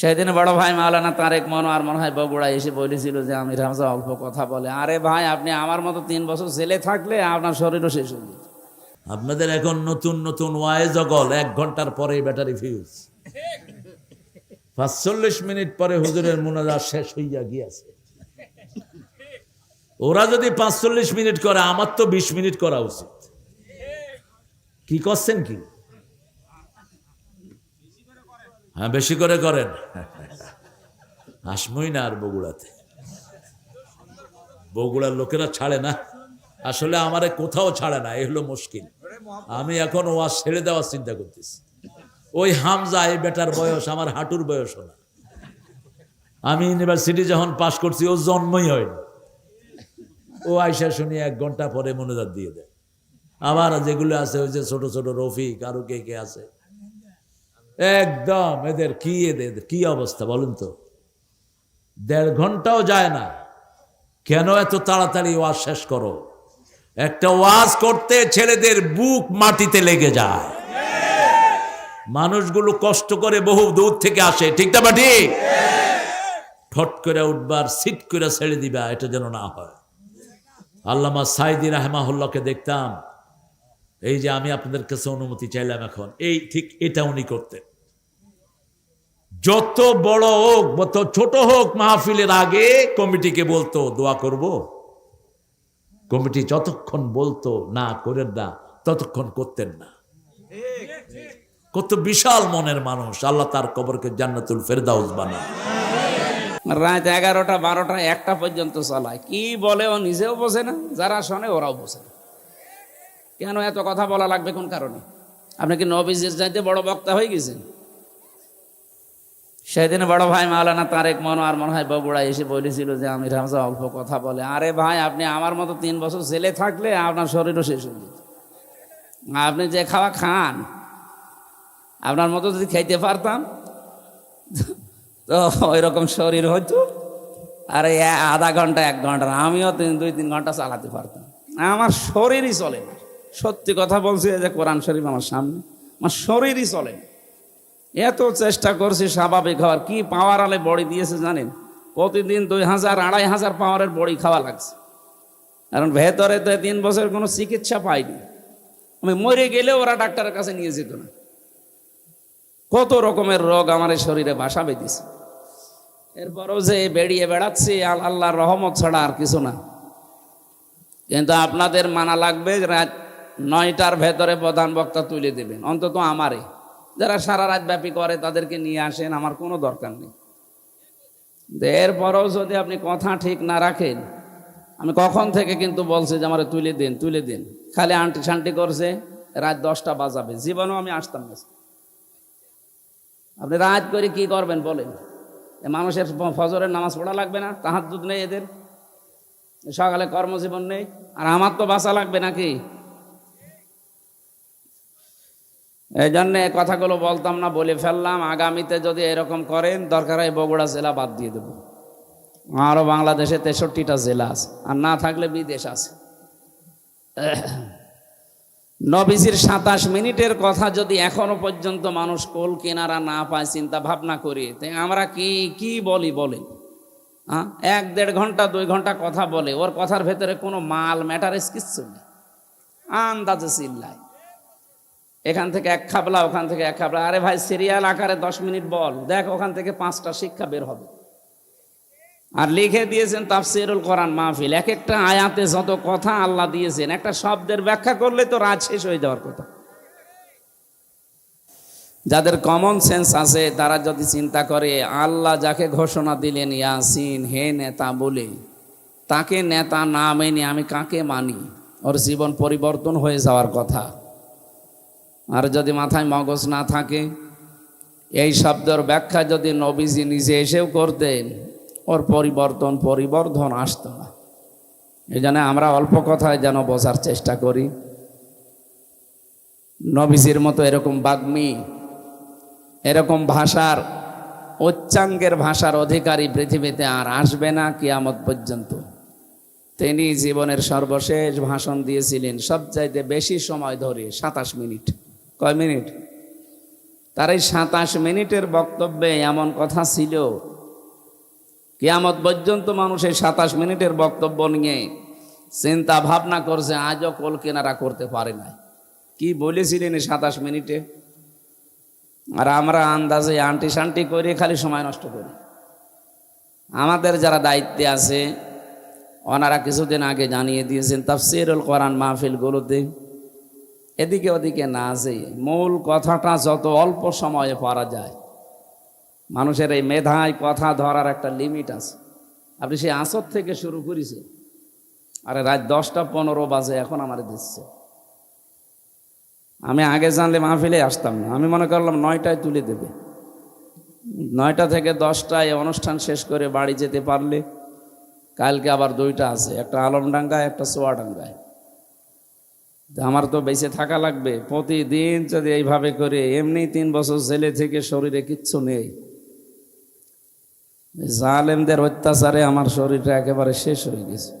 সেদিন বড় ভাই মাওলানা তারেক মনোয়ার মনে হয় বগুড়া এসে বলেছিল যে আমির হামজা অল্প কথা বলে। আরে ভাই, আপনি আমার মতো তিন বছর ছেলে থাকলে আপনার শরীরও শেষ হয়ে যেত। আপনাদের এখন নতুন নতুন ওয়াই জগল, এক ঘণ্টার পরে ব্যাটারি ফিউজ পাঁচচল্লিশ মিনিট পরে হুজুরের মোনাজা শেষ হইয়া গিয়াছে। ওরা যদি পাঁচচল্লিশ মিনিট করে, আমার তো বিশ মিনিট করা উচিত। কি করছেন কি? হ্যাঁ বেশি করে করেন। আসমই না আর বগুড়াতে। বগুড়ার লোকেরা ছাড়ে না। আসলে আমারে কোথাও ছাড়ে না এ হলো মুশকিল। আমি এখন ওয়াজ ছেড়ে দেওয়ার চিন্তা করতেছি। ওই হামজা, এই বেটার বয়স, আমার হাঁটুর বয়স না। আমি ইউনিভার্সিটি যখন পাশ করছি, ও জন্মই হয়নি। ও আইসা শুনি এক ঘণ্টা পরে মনোজাত দিয়ে দেয়। আবার যেগুলো আছে, ওই যে ছোট ছোট রফিক, আরও কে কে আছে। একদম, এদের কি এদের কি অবস্থা বলুন তো? দেড় ঘন্টাও যায় না। কেন এত তাড়াতাড়ি ওয়াজ শেষ করো? একটা ওয়াজ করতে ছেলেদের বুক মাটিতে লেগে যায়। মানুষগুলো কষ্ট করে বহু দূর থেকে আসে, ঠিক না বা ঠিক? ঠট করে উঠবার, সিট করে ছেড়ে দিবা, এটা যেন না হয়। আল্লামা সাইদি রাহমাহুল্লাহকে দেখতাম, এই যে আমি আপনাদের কাছে অনুমতি চাইলাম এখন, এই ঠিক এটা উনি করতেন। যত বড় হোক, যত ছোট হোক মাহফিলের আগে কমিটিকে বলতো, দোয়া করব? কমিটি যতক্ষণ বলতো, না করেন না, ততক্ষণ করতেন না। কত বিশাল মনের মানুষ, আল্লাহ তার কবরকে জান্নাতুল ফেরদাউস বানায়। রাত এগারোটা, বারোটা, একটা পর্যন্ত চালায়। কি বলে ও নিজেও বোঝে না, যারা শোনে ওরাও বোঝে না। কেন এত কথা বলা লাগবে কোন কারণে? আপনি কি নবীজের চাইতে বড় বক্তা হয়ে গেছেন? সেদিন বড় ভাই মাওলানা তারেক মনোয়ার মনে হয় বগুড়া এসে বলেছিল যে আমির হামজা অল্প কথা বলে, আরে ভাই, আপনি আমার মতো তিন বছর ছেলে থাকলে আপনার শরীরও শেষ হয়ে যেত। আপনি যে খাওয়া খান, আপনার মতো যদি খাইতে পারতাম, তো ওই রকম শরীর হইতো। আর আধা ঘণ্টা, এক ঘণ্টা আমিও তিন, দুই, তিন ঘণ্টা চালাতে পারতাম। আমার শরীরই চলে না। সত্যি কথা বলছি যে কোরআন শরীফ আমার সামনে, আমার শরীরই চলে না। এত চেষ্টা করছি স্বাভাবিক হওয়ার। কি পাওয়ার আলে বড়ি দিয়েছে জানেন? প্রতিদিন দুই হাজার, আড়াই হাজার পাওয়ারের বড়ি খাওয়া লাগছে। কারণ ভেতরে তো তিন বছর কোনো চিকিৎসা পাইনি আমি মরে গেলেও ওরা ডাক্তারের কাছে নিয়ে যেত না। কত রকমের রোগ আমার শরীরে বাসা বেঁধেছে। এরপরও যে বেরিয়ে বেড়াচ্ছি, আল- আল্লাহর রহমত ছাড়া আর কিছু না। কিন্তু আপনাদের মানা লাগবে রাত নয়টার ভেতরে প্রধান বক্তা তুলে দেবেন। অন্তত আমারে। যারা সারা রাত ব্যাপী করে তাদেরকে নিয়ে আসেন, আমার কোনো দরকার নেই। এরপরেও যদি আপনি কথা ঠিক না রাখেন, আমি কখন থেকে কিন্তু বলছি যে আমার তুলে দিন তুলে দিন। খালি আন্টি শান্টি করছে, রাত দশটা বাজাবে। জীবনেও আমি আসতাম না। আপনি রাত করে কি করবেন বলেন? মানুষের ফজরের নামাজ পড়া লাগবে না? তাহার দুধ নেই এদের? সকালে কর্মজীবন নেই? আর আমার তো বাঁচা লাগবে নাকি? এই জন্যে কথাগুলো বলতাম না, বলে ফেললাম। আগামীতে যদি এরকম করেন, দরকার হয় বগুড়া জেলা বাদ দিয়ে দেবো। আরও বাংলাদেশে তেষট্টিটা জেলা আছে, আর না থাকলে বিদেশ আছে। নবীজির সাতাশ মিনিটের কথা যদি এখনও পর্যন্ত মানুষ কোল কেনারা না পায়, চিন্তা ভাবনা করি। তাই আমরা কি কি বলি বলে হ্যাঁ এক দেড় ঘণ্টা, দুই ঘণ্টা কথা বলে, ওর কথার ভেতরে কোনো মাল ম্যাটারেস কিচ্ছু নেই। আন্দাজে চিল্লায়। এখান থেকে এক খাবলা, ওখান থেকে এক খাবলা। আরে ভাই সিরিয়াল আকারে দশ মিনিট বল। দেখ, ওখান থেকে পাঁচটা শিক্ষা বের হবে। আর লিখে দিয়েছেন তাফসিরুল কোরআন মাহফিল। এক একটা আয়াতে যত কথা আল্লাহ দিয়েছেন, একটা শব্দের ব্যাখ্যা করলে তো রাত শেষ হয়ে যাওয়ার কথা। যাদের কমন সেন্স আছে, তারা যদি চিন্তা করে, আল্লাহ যাকে ঘোষণা দিলেন, ইয়াসিন, হে নেতা, বলে, তাকে নেতা না মেনে আমি কাকে মানি? ওর জীবন পরিবর্তন হয়ে যাওয়ার কথা। আর যদি মাথায় মগজ না থাকে, এই শব্দের ব্যাখ্যা যদি নবীজি নিজে এসেও করতেন, ওর পরিবর্তন, পরিবর্ধন আসত না। এই জন্য আমরা অল্প কথায় যেন বোঝার চেষ্টা করি। নবীজির মতো এরকম বাগ্মী, এরকম ভাষার, উচ্চাঙ্গের ভাষার অধিকারী পৃথিবীতে আর আসবে না কিয়ামত পর্যন্ত। তিনি জীবনের সর্বশেষ ভাষণ দিয়েছিলেন সবচাইতে বেশি সময় ধরে সাতাশ মিনিট। কয় মিনিট? তার এই সাতাশ মিনিটের বক্তব্যে এমন কথা ছিল, কিয়ামত পর্যন্ত মানুষ এই সাতাশ মিনিটের বক্তব্য নিয়ে চিন্তা ভাবনা করছে, আজও কল কেনারা করতে পারে না কি বলেছিলেন এই সাতাশ মিনিটে? আর আমরা আন্দাজে আন্টি শান্টি করে খালি সময় নষ্ট করি। আমাদের যারা দায়িত্বে আছে, ওনারা কিছুদিন আগে জানিয়ে দিয়েছেন, তাফসিরুল কোরআন মাহফিলগুলোতে এদিকে ওদিকে না যে মূল কথাটা যত অল্প সময়ে পারা যায়, মানুষের এই মেধায় কথা ধরার একটা লিমিট আছে। আপনি সেই আসর থেকে শুরু করেছেন, আরে রাত দশটা পনেরো বাজে এখন আমার দিচ্ছে। আমি আগে জানলে মাহফিলে আসতাম না, আমি মনে করলাম নয়টায় তুলে দেবে। নয়টা থেকে দশটায় অনুষ্ঠান শেষ করে বাড়ি যেতে পারলে, কালকে আবার দুইটা আছে, একটা আলমডাঙ্গায়, একটা সোয়াডাঙ্গায়। আমার তো বেঁচে থাকা লাগবে। প্রতিদিন যদি এইভাবে করে, এমনি তিন বছর জেলে থেকে শরীরে কিচ্ছু নেই। জালেমদের অত্যাচারে আমার শরীরটা একেবারে শেষ হয়ে গেছে।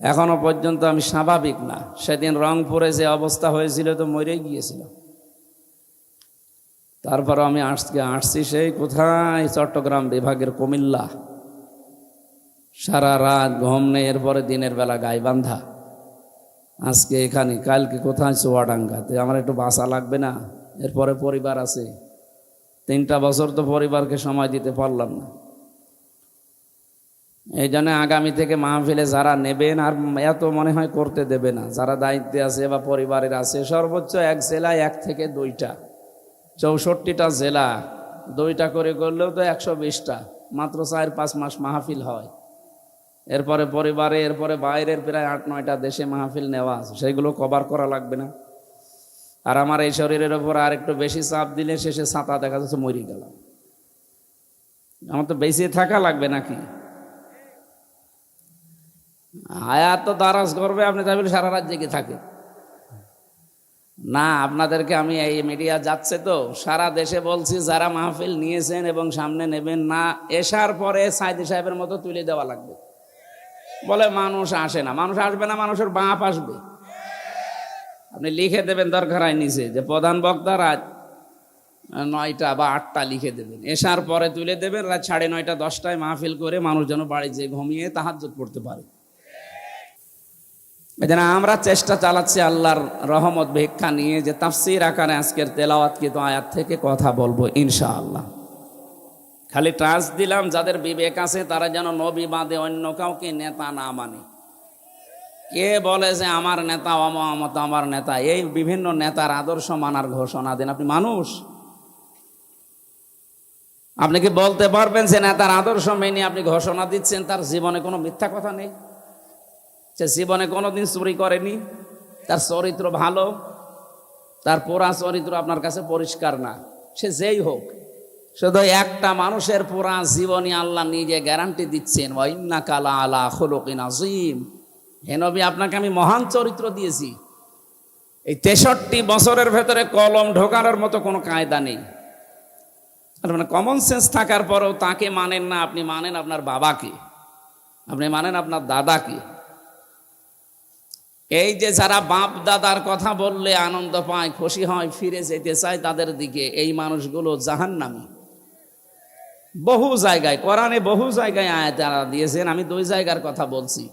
এখনও পর্যন্ত আমি স্বাভাবিক না। সেদিন রংপুরে যে অবস্থা হয়েছিল তো মরে গিয়েছিলাম। তারপর আমি আজকে আসছি সেই কোথায়? চট্টগ্রাম বিভাগের কুমিল্লা। সারা রাত ঘুম নেই, এরপরে দিনের বেলা গায়ে বান্ধা। আজকে এখানে, কালকে কোথায় চুয়াডাঙ্গাতে আমার একটু বাসা লাগবে না, এরপরে পরিবার আছে। তিনটা বছর তো পরিবারকে সময় দিতে পারলাম না। এই জন্য আগামী থেকে মাহফিলে যারা নেবেন, আর এত মনে হয় করতে দেবে না। যারা দায়িত্বে আছে বা পরিবারের আছে, সর্বোচ্চ এক জেলায় এক থেকে দুইটা। চৌষট্টিটা জেলা, দুইটা করে করলেও তো একশো বিশটা। মাত্র চার পাঁচ মাস মাহফিল হয়। এরপরে পরিবারে, এরপরে বাইরের প্রায় আট, নয়টা দেশে মাহফিল নেওয়া আছে। সেগুলো কভার করা লাগবে না। আর আমার এই শরীরের ওপর আর একটু বেশি চাপ দিলে শেষে ছাতা দেখা যাচ্ছে মরি গেলাম। আমার তো বেশি থাকা লাগবে নাকি? আয়াত তো দারাজ করবে, আপনি তাই বলে সারা রাত জেগে থাকে না, আপনাদেরকে আমি এই মিডিয়া যাচ্ছে তো, সারা দেশে বলছি যারা মাহফিল নিয়েছেন এবং সামনে নেবেন না, এসার পরে সাইদি সাহেবের মতো তুলে দেওয়া লাগবে। বলে মানুষ আসে না। মানুষ আসবে না, মানুষের বাপ আসবে। আপনি লিখে দেবেন দরকার হয় নিচে যে প্রধান বক্তা রাত নয়টা বা আটটা লিখে দেবেন। এসার পরে তুলে দেবেন, রাত সাড়ে নয়টা, দশটায় মাহফিল করে মানুষ যেন বাড়ি যেয়ে ঘুমিয়ে তাহাজ্জুদ পড়তে পারে। যেন আমরা চেষ্টা চালাচ্ছি আল্লাহর রহমত ভিক্ষা নিয়ে যে তাফসির আকারে আজকের তেলাওয়াত কিন্তু আয়াত থেকে কথা বলব ইনশাআল্লাহ। খালি ট্রান্স দিলাম যাদের বিবেক আছে, তারা যেন নবী বাদে অন্য কাউকে নেতা না মানে। কে বলে যে আমার নেতা অমত আমার নেতা? এই বিভিন্ন নেতার আদর্শ মানার ঘোষণা দেন। আপনি মানুষ? আপনি কি বলতে পারবেন যে নেতার আদর্শ মেনে আপনি ঘোষণা দিচ্ছেন? তার জীবনে কোনো মিথ্যা কথা নেই। সে জীবনে কোনোদিন চুরি করেনি। তার চরিত্র ভালো, তার পোড়া চরিত্র আপনার কাছে পরিষ্কার না। সে যেই হোক শুধু একটা মানুষের পুরা জীবনী আল্লাহ নিজে গ্যারান্টি দিচ্ছেন ওয়াইন্না কালা আলা খোলকিন আজিম হে নবী, আপনাকে আমি মহান চরিত্র দিয়েছি। এই তেষট্টি বছরের ভেতরে কলম ঢোকানোর মতো কোনো কায়দা নেই। মানে কমন সেন্স থাকার পরেও তাকে মানেন না, আপনি মানেন আপনার বাবাকে। আপনি মানেন আপনার দাদাকে। এই যে যারা বাপ দাদার কথা বললে আনন্দ পায়, খুশি হয়, ফিরে যেতে চায় তাদের দিকে, এই মানুষগুলো জাহান্নামী। বহু জায়গায়, কোরআনে বহু জায়গায় আয়াত দিয়েছেন, আমি দুই জায়গার কথা বলছি।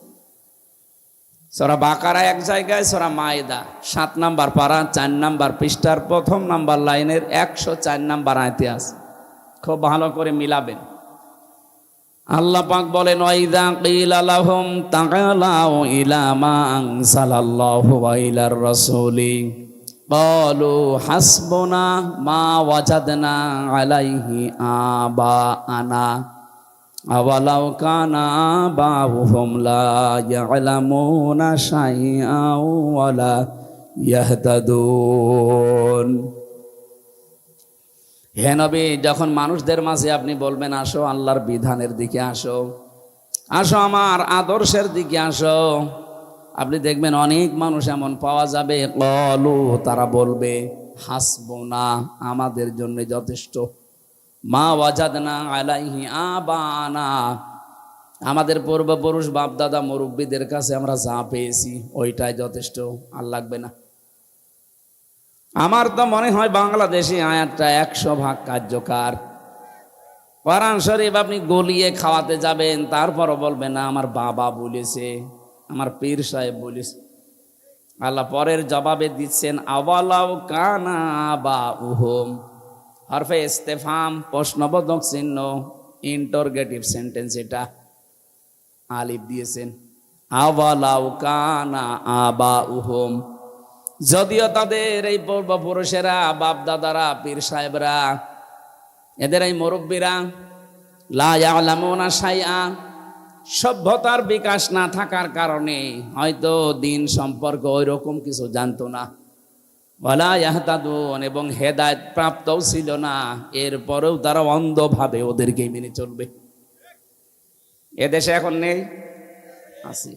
সরা বাকারা এক জায়গায়, সরা মায়েদা সাত নাম্বার পাড়া চার নাম্বার পৃষ্ঠার প্রথম নাম্বার লাইনের একশো চার নাম্বার আয়তে আছে। খুব ভালো করে মিলাবেন। আল্লাহ পাক বলেন, ওয়াইদা কিলা লাহুম তাকালাউ ইলা মা আনসালাল্লাহু ওয়া ইলার রাসূলি। قالوا حسبنا ما وجدنا عليه آباءنا أولو كان آباؤهم لا يعلمون شيئا ولا يهتدون হে নবী যখন মানুষদের মাঝে আপনি বলবেন আসো আল্লাহর বিধানের দিকে আসো আসো আমার আদর্শের দিকে আসো আপনি দেখবেন অনেক মানুষ এমন পাওয়া যাবে, কলু, তারা বলবে, হাসব না, আমাদের জন্য যথেষ্ট। মা ওয়াজাদনা আলাইহি আবানা। আমাদের পূর্বপুরুষ বাপদাদা মুরব্বীদের কাছে আমরা যা পেয়েছি, ওইটাই যথেষ্ট। আর লাগবে না। আমার তো মনে হয় বাংলাদেশি আয়াতটা একশো ভাগ কার্যকর। কোরআন শরীফ আপনি গলিয়ে খাওয়াতে যাবেন, তারপরও বলবেন না, আমার বাবা বলেছে। আমার পীর সাহেব বলিস। আল্লাহ পরের জবাবে দিচ্ছেন আওয়ালাও কানা বা উহম হরফে ইস্তেফাম, প্রশ্নবোধক চিহ্ন, ইন্টারগেটিভ সেন্টেন্স এটা। আলিফ দিয়েছেন আওয়ালাও কানা আবা উহম যদিও তাদের এই পূর্বপুরুষেরা বাপ দাদারা পীর সাহেবরা, এদের এই মুরব্বীরা লামনা সাইয়া সভ্যতার বিকাশ না থাকার কারণে হয়তো দিন সম্পর্কে ওই রকম কিছু জানতো না। বলা এবং হেদায়ত প্রাপ্তও ছিল না। এরপরেও তারা অন্ধভাবে ওদেরকে মেনে চলবে। এদেশে এখন নেই? আছে।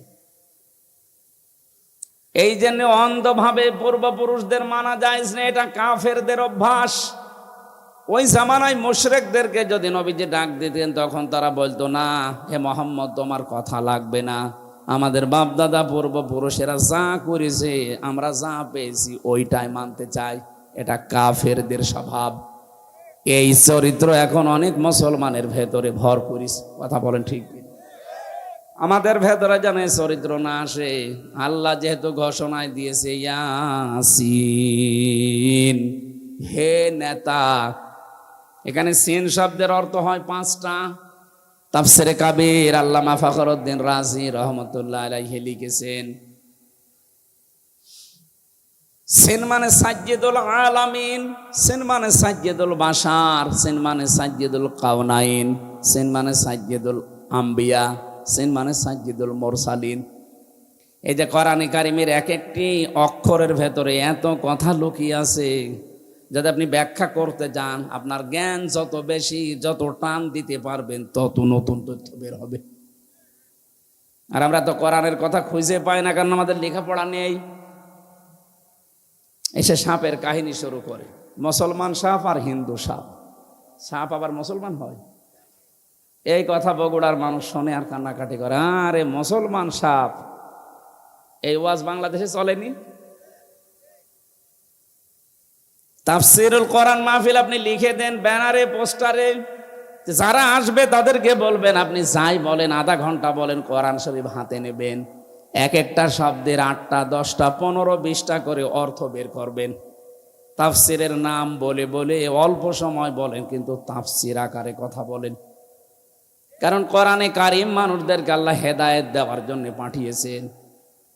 এই জন্য অন্ধভাবে পূর্বপুরুষদের মানা যায় এটা কাফেরদের অভ্যাস। ওই জামানায় মুশরেকদেরকে যদি নবীজি ডাক দিতেন, তখন তারা বলতো, না, হে মোহাম্মদ, তোমার কথা লাগবে না। আমাদের বাপদাদা পূর্বপুরুষেরা যা করেছে, আমরা যা পেয়েছি, ওইটাই মানতে চাই। এটা কাফেরদের স্বভাব। এই চরিত্র এখন অনেক মুসলমানের ভেতরে ভর করিস কথা বলেন ঠিক আমাদের ভেতরে যেন এই চরিত্র না আসে, আল্লাহ যেহেতু ঘোষণায় দিয়েছে, ইয়াসিন, হে নেতা এখানে সিন শব্দের অর্থ হয় পাঁচটা। তাফসিরে কাবির আল্লামা ফখরুদ্দিন রাজি রহমতুল্লাহ আলাইহি লিখেছেন, সিন মানে সাজ্জেদুল আলামিন, সিন মানে সাজ্জেদুল বাশার, সিন মানে সাজ্জেদুল কাউনাইন সিন মানে সাজ্জেদুল আম্বিয়া, সিন মানে সাজ্জেদুল মোরসালিন। এই যে কোরআনে কারিমের এক একটি অক্ষরের ভেতরে এত কথা লুকিয়ে আছে। যদি আপনি ব্যাখ্যা করতে যান, আপনার জ্ঞান যত বেশি, যত টান দিতে পারবেন, তত নতুন তথ্য বের হবে। আর আমরা তো কোরআনের কথা খুঁজে পাই না, কারণ আমাদের লেখাপড়া নেই। এসে সাপের কাহিনী শুরু করে। মুসলমান সাপ আর হিন্দু সাপ। সাপ আবার মুসলমান হয়? এই কথা বগুড়ার মানুষ শোনে আর কান্নাকাটি করে। আরে মুসলমান সাপ, এই ওয়াজ বাংলাদেশে চলেনি? তাফসিরুল কোরআন মাহফিল আপনি লিখে দেন, ব্যানারে, পোস্টারে। যারা আসবে তাদেরকে বলবেন, আপনি যাই বলেন, আধা ঘণ্টা বলেন, কোরআন শরীফ হাতে নেবেন। এক একটা শব্দের আটটা, দশটা, পনেরো, বিশটা করে অর্থ বের করবেন। তাফসিরের নাম বলে বলে অল্প সময় বলেন, কিন্তু তাফসির আকারে কথা বলেন। কারণ কোরআনে কারিম মানুষদেরকে আল্লাহ হেদায়েত দেওয়ার জন্য পাঠিয়েছেন।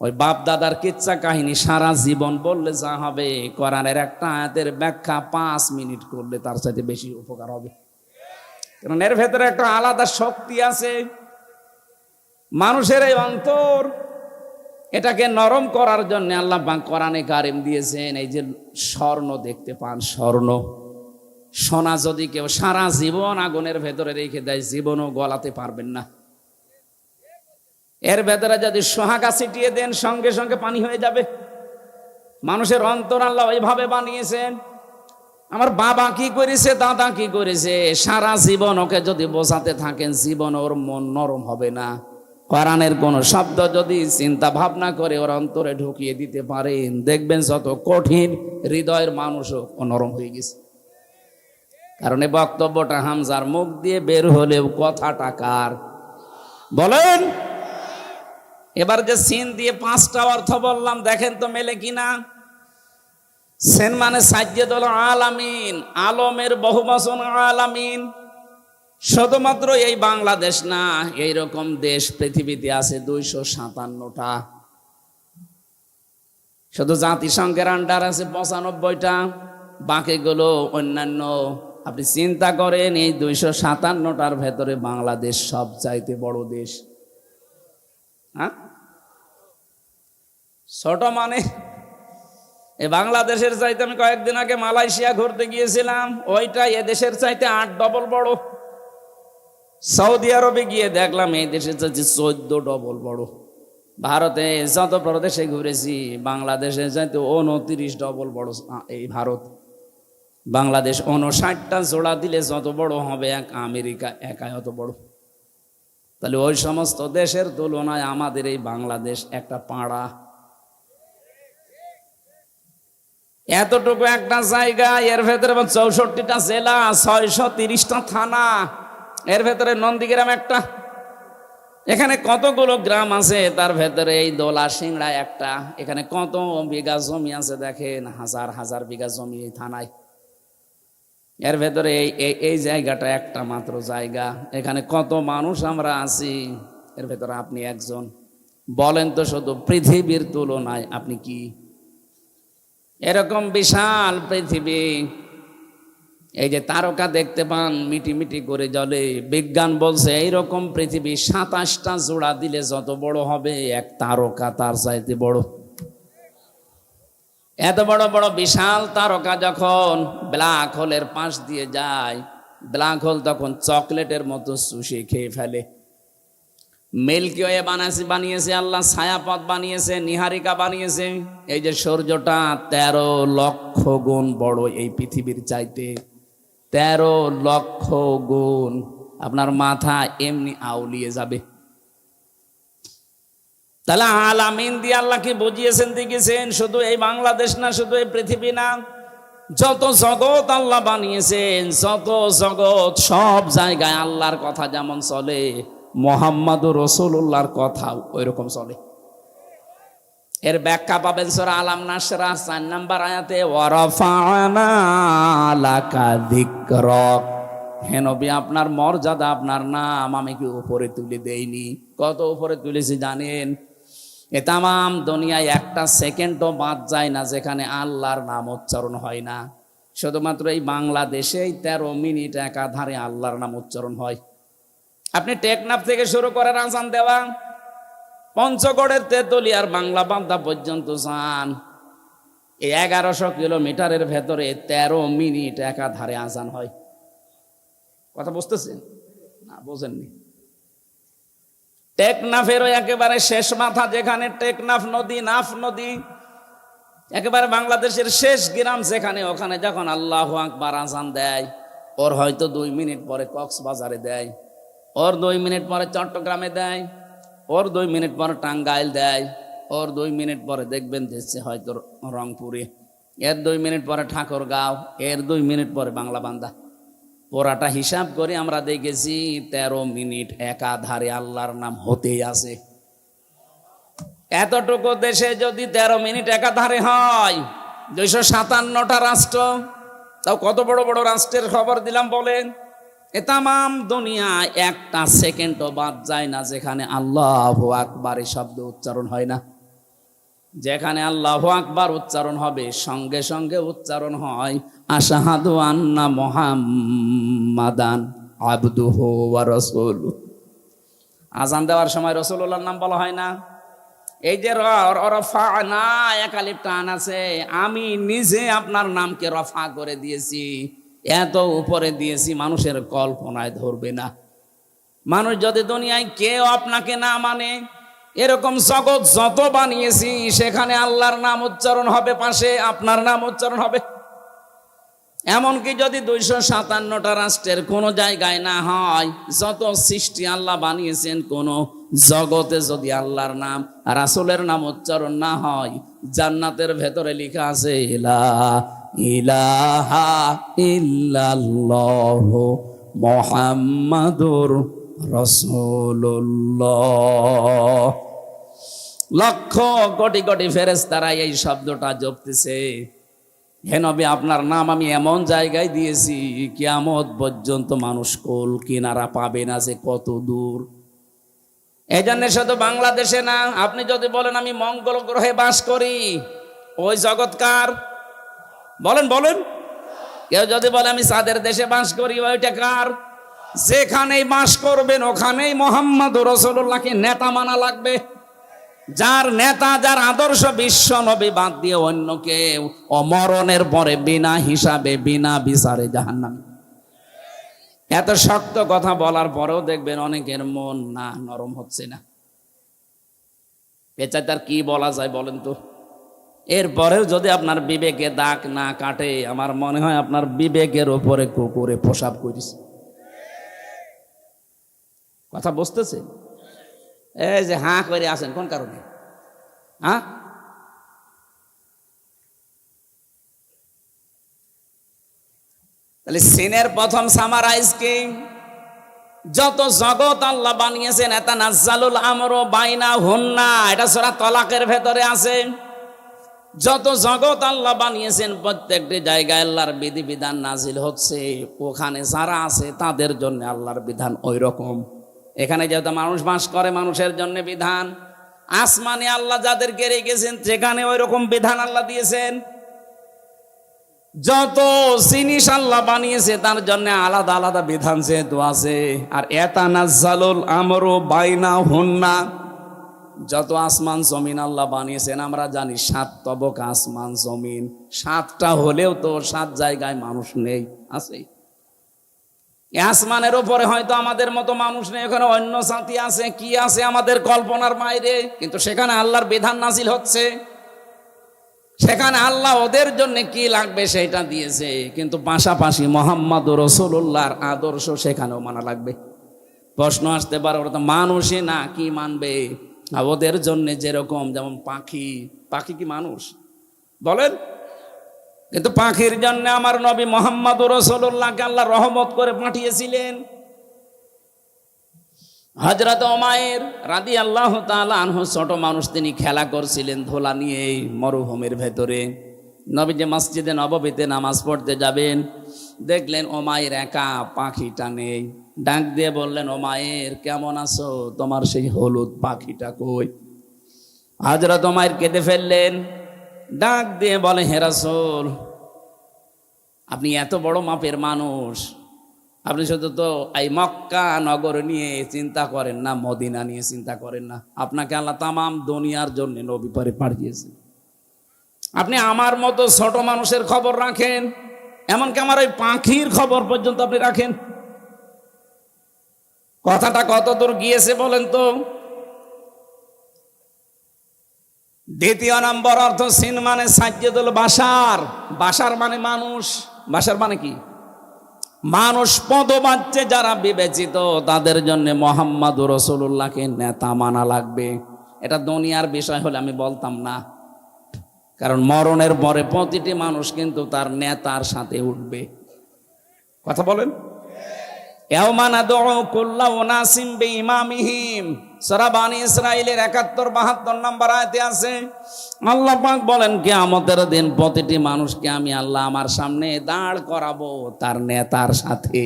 ওই বাপ দাদার কিচ্ছা কাহিনী সারা জীবন বললে যা হবে, কোরআনের একটা আয়াতের ব্যাখ্যা পাঁচ মিনিট করলে তার সাথে বেশি উপকার হবে। কারণ এর ভেতরে একটা আলাদা শক্তি আছে। মানুষের এই অন্তর, এটাকে নরম করার জন্য আল্লাহ কোরআনে কারিম দিয়েছেন, এই যে স্বর্ণ দেখতে পান, স্বর্ণ। সোনা যদি কেউ সারা জীবন আগুনের ভেতরে রেখে দেয়, জীবনও গলাতে পারবেন না। এর ভেতরে যদি সোহাগা ছিটিয়ে দেন, সঙ্গে সঙ্গে পানি হয়ে যাবে। মানুষের অন্তর আল্লাহ ওইভাবে বানিয়েছেন। আমার বাবা কি করেছে, দাদা কি করেছে? সারা জীবন ওকে যদি বোঝাতে থাকেন, জীবন ওর মন নরম হবে না। কোরআনের কোন শব্দ যদি চিন্তা ভাবনা করে ওর অন্তরে ঢুকিয়ে দিতে পারেন, দেখবেন যত কঠিন হৃদয়ের মানুষও নরম হয়ে গেছে। কারণ বক্তব্যটা হামজার মুখ দিয়ে বের হলেও কথাটা কার? বলেন এবার যে সিন দিয়ে পাঁচটা অর্থ বললাম, দেখেন তো মেলে কিনা সেন মানে সাজ্জেদুল আলামিন, আলমের বহু বচন আলামিন। শুধুমাত্র এই বাংলাদেশ না এই রকম দেশ পৃথিবীতে আছে দুইশো সাতান্নটা। শুধু জাতিসংঘের আন্ডার আছে পঁচানব্বইটা, বাকিগুলো অন্যান্য। আপনি চিন্তা করেন, এই দুইশো সাতান্নটার ভেতরে বাংলাদেশ সব চাইতে বড় দেশ। হ্যাঁ? ছোট মানে? এ বাংলাদেশের চাইতে আমি কয়েকদিন আগে মালয়েশিয়া ঘুরতে গিয়েছিলাম। ওইটা এ দেশের চাইতে আট ডবল বড়। সৌদি আরবে গিয়ে দেখলাম এই দেশের চাইতে চোদ্দ ডবল বড়। ভারতে যত প্রদেশে ঘুরেছি, বাংলাদেশের চাইতে উনত্রিশ ডবল বড়। এই ভারত। বাংলাদেশ উনষাটটা জোড়া দিলে যত বড় হবে, এক আমেরিকা একাই অত বড়। তাহলে ওই সমস্ত দেশের তুলনায় আমাদের এই বাংলাদেশ একটা পাড়া। এতটুকু একটা জায়গা, এর ভেতরে চৌষট্টিটা জেলা, ছয়শো তিরিশটা থানা, এর ভেতরে নন্দীগ্রাম একটা। এখানে কতগুলো গ্রাম আছে, তার ভেতরে এই দোলা সিংড়া একটা। এখানে কত বিঘা জমি আছে দেখেন, হাজার হাজার বিঘা জমি এই থানায়। এর ভেতরে এই, এই- জায়গাটা একটা মাত্র জায়গা। এখানে কত মানুষ আমরা আছি? এর ভেতরে আপনি একজন। বলেন তো শুধু, পৃথিবীর তুলনায় আপনি কি? এরকম বিশাল পৃথিবী। এই যে তারকা দেখতে পান মিটি মিটি করে জলে বিজ্ঞান বলছে, এইরকম পৃথিবী সাতাশটা জোড়া দিলে যত বড় হবে, এক তারকা তার চাইতে বড়। এত বড় বড় বিশাল তারকা যখন ব্ল্যাক হোলের পাশ দিয়ে যায়, ব্ল্যাক হোল তখন চকলেটের মতো সুশি খেয়ে ফেলে। মিল্কি ওয়ে বানাইছে বানিয়েছে আল্লাহ, ছায়াপথ বানিয়েছে, নিহারিকা বানিয়েছে। এই যে সূর্যটা তেরো লক্ষ গুণ বড় এই পৃথিবীর চাইতে। তেরো লক্ষ গুণ। আপনার মাথা এমনি আউলিয়ে যাবে। তাহলে আলামিন দিয়ে আল্লাহকে বুঝিয়েছেন দেখেছেন শুধু এই বাংলাদেশ না, শুধু এই পৃথিবী না। যত জগৎ আল্লাহ বানিয়েছেন, যত জগৎ সব জায়গায় আল্লাহর কথা যেমন চলে মোহাম্মদ রসুল্লাহর কথা ওই রকম চলে। এর ব্যাখ্যা পাবেন সোরা আলাম নাসরা চার নাম্বার আয়াতে হে নবী, আপনার মর্যাদা, আপনার নাম আমি কি উপরে তুলে দেইনি? কত উপরে তুলেছি জানেন? এ তামাম দুনিয়ায় একটা সেকেন্ডও বাদ যায় না যেখানে আল্লাহর নাম উচ্চারণ হয় না। শুধুমাত্র এই বাংলাদেশেই তেরো মিনিট একাধারে আল্লাহর নাম উচ্চারণ হয়। আপনি টেকনাফ থেকে শুরু করেন আসান দেওয়া, পঞ্চগড়ের তেতুলিয়ার বাংলা বান্দা পর্যন্ত যান। এই এগারোশো কিলোমিটারের ভেতরে তেরো মিনিট একাধারে আজান হয়। কথা বুঝতেছেন? না, বোঝেননি। টেকনাফেরও একেবারে শেষ মাথা যেখানে টেকনাফ নদী, নাফ নদী, একেবারে বাংলাদেশের শেষ গ্রাম যেখানে, ওখানে যখন আল্লাহ আকবার আজান দেয়, ওর হয়তো দুই মিনিট পরে কক্সবাজারে দেয়, ওর দুই মিনিট পরে চট্টগ্রামে দেয়, ওর দুই মিনিট পরে টাঙ্গাইল দেয়, ওর দুই মিনিট পরে দেখবেন দিচ্ছে হয়তো রংপুরে, এর দুই মিনিট পরে ঠাকুরগাঁও, এর দুই মিনিট পরে বাংলা বান্দা পোড়াটা হিসাব করে আমরা দেখেছি তেরো মিনিট একাধারে আল্লাহর নাম হতেই আছে। এতটুকু দেশে যদি তেরো মিনিট একাধারে হয়, দুইশো সাতান্নটা রাষ্ট্র, তাও কত বড় বড় রাষ্ট্রের খবর দিলাম বলেন? এ তামাম দুনিয়া একটা সেকেন্ডও বাদ যায় না যেখানে আল্লাহ আকবারের শব্দ উচ্চারণ হয় না। যেখানে আল্লাহ আকবার উচ্চারণ হবে, সঙ্গে সঙ্গে উচ্চারণ হয়, আশাহাদু আন্না মোহাম্মাদান আবদুহু রসুল। আজান দেওয়ার সময় রসুল্লাহর নাম বলা হয় না? এই যে রফা না টান আছে, আমি নিজে আপনার নামকে রফা করে দিয়েছি, এত উপরে দিয়েছি, মানুষের কল্পনায় ধরবে না। মানুষ যদি দুনিয়ায় কেউ আপনাকে না মানে এরকম জগৎ যত বানিয়েছি, সেখানে আল্লাহর নাম উচ্চারণ হবে পাশে, আপনার নাম উচ্চারণ হবে। এমনকি যদি দুইশো সাতান্নটা রাষ্ট্রের কোনো জায়গায় না হয়, যত সৃষ্টি আল্লাহ বানিয়েছেন, কোন জগতে যদি আল্লাহর নাম, রাসুলের নাম উচ্চারণ না হয়, জান্নাতের ভেতরে লেখা আছে ইলা ইলাহা ইল্লাল্লাহ মোহাম্মদুর লক্ষ কোটি কোটি ফেরেস্তারা এই শব্দটা জপতেছে। হে নবী, আপনার নাম আমি এমন জায়গায় দিয়েছি, কিয়ামত পর্যন্ত মানুষ কোল কিনারা পাবে না যে কত দূর। এই জন্য শুধু বাংলাদেশে না, আপনি যদি বলেন আমি মঙ্গল গ্রহে বাস করি, ওই জগৎকার বলেন বলেন। কেউ যদি বলে আমি সাদের দেশে বাস করি, ওইটা কার? যেখানেই বাস করবেন, ওখানেই মোহাম্মদ রসুল্লাহকে নেতা মানা লাগবে। যার নেতা, যার আদর্শ বিশ্ব নবী বাদ দিয়ে অন্য কেউ অমরণের পরে বিনা হিসাবে, বিনা বিচারে জাহান্নাম। এত শক্ত কথা বলার পরেও দেখবেন অনেকের মন না, নরম হচ্ছে না। এচাই তার কি বলা যায় বলেন তো? এরপরেও যদি আপনার বিবেকে দাগ না কাটে, আমার মনে হয় আপনার বিবেকের ওপরে কুকুরে পোশাব করিস। কথা বুঝতেছে? এই যে হাঁ করে আসেন কোন কারণে? হ্যাঁ তাহলে সিনের প্রথম সামারাইজ কি? যত জগৎ আল্লাহ বানিয়েছেন এটা নাজ্জালুল আমর বাইনা হুন্না এটা সরা তলাকের ভেতরে আছে। যত জগৎ আল্লাহ বানিয়েছেন, প্রত্যেকটি জায়গায় আল্লাহর বিধি বিধান নাজিল হচ্ছে। ওখানে যারা আছে, তাদের জন্য আল্লাহর বিধান ওই রকম এখানে যেহেতু মানুষ বাস করে, মানুষের জন্য বিধান। আসমানে আল্লাহ যাদেরকে রেখেছেন, সেখানে ওই রকম বিধান আল্লাহ দিয়েছেন। যত জিনিস আল্লাহ বানিয়েছে, তার জন্য আলাদা আলাদা বিধান যেহেতু আছে। আর আমরু বাইনা হুন্না যত আসমান জমিন আল্লাহ বানিয়েছেন, আমরা জানি সাত তবক আসমান জমিন। সাতটা হলেও তো সাত জায়গায় মানুষ নেই আছে আসমানের উপরে হয়তো আমাদের মতো মানুষ নেই ওখানে অন্য জাতি আছে, কি আছে আমাদের কল্পনার বাইরে? কিন্তু সেখানে আল্লাহর বিধান নাজিল হচ্ছে। সেখানে আল্লাহ ওদের জন্য কি লাগবে সেটা দিয়েছে। কিন্তু পাশাপাশি মোহাম্মদ রসুল্লাহর আদর্শ সেখানেও মানা লাগবে। প্রশ্ন আসতে পারে, ওরা তো মানুষই না, কি মানবে? ওদের জন্য যেরকম, যেমন পাখি। পাখি কি মানুষ? বলেন। কিন্তু পাখির জন্য আমার নবী মোহাম্মদ রসুল্লাহকে আল্লাহ রহমত করে পাঠিয়েছিলেন। হজরত ওমায়ের রাদি আল্লাহ আনহু ছোট মানুষ, তিনি খেলা করছিলেন ধোলা নিয়ে এই মরুভূমির ভেতরে। নবী যে মসজিদে নববীতে নামাজ পড়তে যাবেন। দেখলেন ওমায়ের একা পাখিটা নেই। ডাক দিয়ে বললেন, ওমায়ের, কেমন আছো? তোমার সেই হলুদ পাখিটা কই? হজরত ওমায়ের কেঁদে ফেললেন। ডাক দিয়ে বলে হেরাসোল আপনি এত বড় মাপের মানুষ। আপনি শুধু তো এই মক্কা নগর নিয়ে চিন্তা করেন না, মদিনা নিয়ে চিন্তা করেন না। আপনাকে আল্লাহ তামাম দুনিয়ার জন্য নবী পরে পাঠিয়েছেন। আপনি আমার মতো ছোট মানুষের খবর রাখেন, এমনকি আমার ওই পাখির খবর পর্যন্ত আপনি রাখেন। কথাটা কত দূর গিয়েছে বলেন তো? দ্বিতীয় নম্বর অর্থ সিন মানে সাজ্জেদুল বাসার বাসার মানে মানুষ। বাসার মানে কি? মানুষ পদবাচ্যে যারা বিবেচিত, তাদের জন্য মোহাম্মদ রসুল্লাহকে নেতা মানা লাগবে। এটা দুনিয়ার বিষয় হলে আমি বলতাম না। কারণ মরণের পরে প্রতিটি মানুষ কিন্তু তার নেতার সাথে উঠবে। কথা বলেন? ইসরায়েলের একাত্তর, বাহাত্তর নাম্বার আয়তে আছে, আল্লাহ পাক বলেন কি আমাদের দিন প্রতিটি মানুষকে আমি আল্লাহ আমার সামনে দাঁড় করাবো তার নেতার সাথে।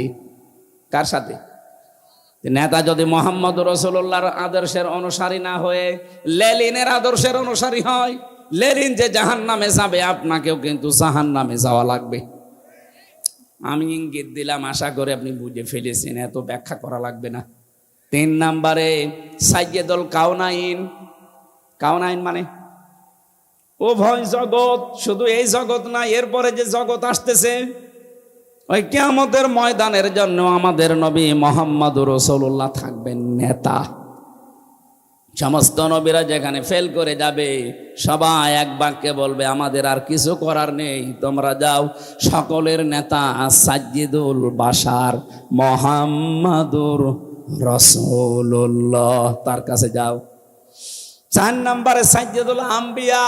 কার সাথে? নেতা যদি মোহাম্মদ রসুল্লাহর আদর্শের অনুসারী না হয়ে, লেলিনের আদর্শের অনুসারী হয়, লেলিন যে জাহান নামে যাবে, আপনাকেও কিন্তু জাহান নামে যাওয়া লাগবে। আমি ইঙ্গিত দিলাম, আশা করে আপনি বুঝে ফেলেছেন, এত ব্যাখ্যা করা লাগবে না। তিন নাম্বারে সাইয়েদল কাউনাইন কাউনাইন মানে? ও ভয় জগৎ, শুধু এই জগৎ না, এরপরে যে জগৎ আসতেছে, ওই কেয়ামতের ময়দানের জন্য আমাদের নবী মোহাম্মদ রসুল্লাহ থাকবেন নেতা। সমস্ত নবীরা যেখানে ফেল করে যাবে, সবাই এক বাক্যে বলবে, আমাদের আর কিছু করার নেই, তোমরা যাও। সকলের নেতা সাজ্জিদুল বাসার মোহাম্মদুর রসুল্লাহ তার কাছে যাও। চার নাম্বারে সাজ্জিদুল আম্বিয়া,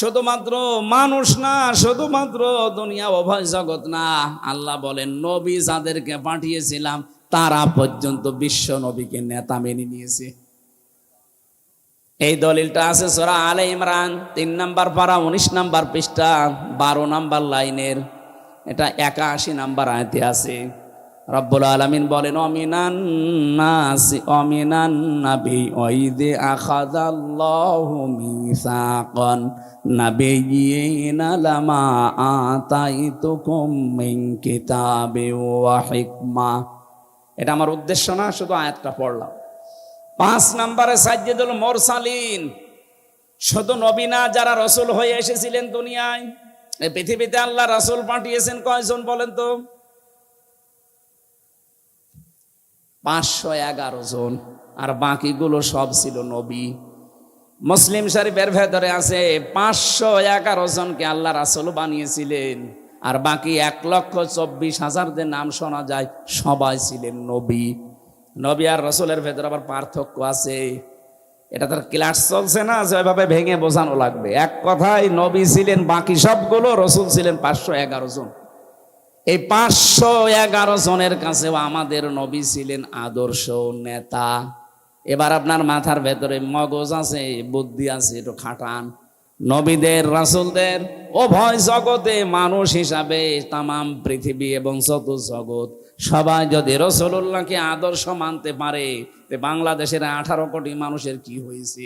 শুধুমাত্র মানুষ না, শুধুমাত্র দুনিয়া অভয় জগৎ না। আল্লাহ বলেন, নবী যাদেরকে পাঠিয়েছিলাম, তারা পর্যন্ত বিশ্ব নবীকে নেতা মেনে নিয়েছে। এই দলিলটা আছে সোরা আলে ইমরান, তিন নাম্বার পারা, উনিশ নাম্বার পৃষ্ঠা, বারো নাম্বার লাইনের, এটা একাশি নাম্বার আয়তে আছে। রব্বুল আলমিন বলেন, অমিনান লামা এটা আমার উদ্দেশ্য না, শুধু আয়াতটা পড়লাম। পাঁচ নম্বরে সাজ্জেদুল মোরসালিন, শুধু নবীনা যারা রসুল হয়ে এসেছিলেন দুনিয়ায় পৃথিবীতে আল্লাহ রসুল পাঠিয়েছেন কয়জন বলেন তো? পাঁচশো এগারো জন, আর বাকিগুলো সব ছিল নবী। মুসলিম শরীফের ভেতরে আছে পাঁচশো এগারো জনকে আল্লাহ রাসুল বানিয়েছিলেন, আর বাকি এক লক্ষ চব্বিশ হাজারদের নাম শোনা যায়, সবাই ছিলেন নবী। নবী আর রসুলের ভেতরে আবার পার্থক্য আছে। এটা তার ক্লাস চলছে না যেভাবে ভেঙে বোঝানো লাগবে। এক কথায় নবী ছিলেন, বাকি সবগুলো রসুল ছিলেন পাঁচশো এগারো জন। এই পাঁচশো এগারো জনের কাছেও আমাদের নবী ছিলেন আদর্শ নেতা। এবার আপনার মাথার ভেতরে মগজ আছে, বুদ্ধি আছে, একটু খাটান। নবীদের, রাসুলদের, উভয় জগতে মানুষ হিসাবে তামাম পৃথিবী এবং যত জগৎ, সবাই যদি রসুল্লাহকে আদর্শ মানতে পারে বাংলাদেশের আঠারো কোটি মানুষের কি হয়েছে?